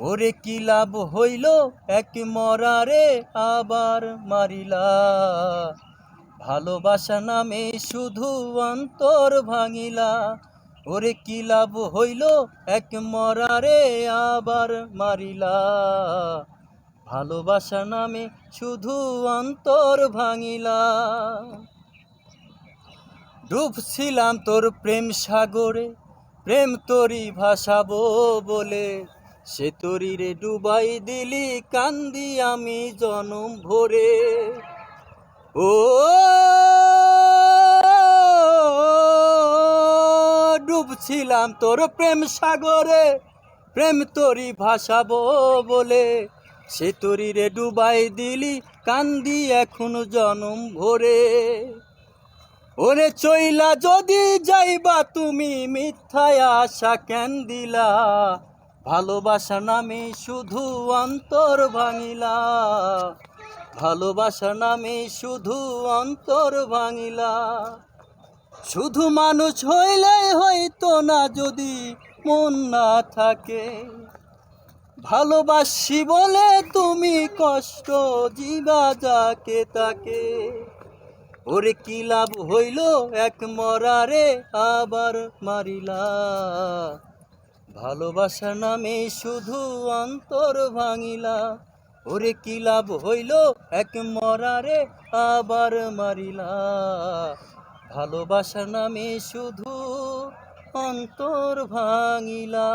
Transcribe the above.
ওরে কি লাভ হইল? এক মরারে আবার মারিলা। ভালোবাসা নামে শুধু অন্তর ভাঙিলা। ওরে কি লাভ হইল? এক মরারে আবার মারিলা। ভালোবাসা নামে শুধু অন্তর ভাঙিলা। ডুবছিলাম তোর প্রেম সাগরে, প্রেম তোরি ভাসাবো বলে। সে তরি রে ডুবাই দিলি, কান্দি আমি জনম ভরে। ও ডুবছিলাম তোর প্রেম সাগরে, প্রেম তোরি ভাসাবো বলে। সে তরি রে ডুবাই দিলি, কান্দি এখন জনম ভরে। ওরে চইলা যদি যাইবা তুমি মিথ্যায় আশা কেন দিলা? ভালোবাসা নামে শুধু অন্তর ভাঙিলা। ভালোবাসা নামে শুধু অন্তর ভাঙিলা। শুধু মানুষ হইলে হইতো না যদি মন না থাকে। ভালোবাসি বলে তুমি কষ্ট, জিবা যাকে তাকে। ওরে কি লাভ হইল এক মরারে আবার মারিলা? ভালোবাসা নামে শুধু অন্তর ভাঙিলা। ওরে কি লাভ হইল এক মরারে আবার মারিলা। ভালোবাসা নামে শুধু অন্তর ভাঙিলা।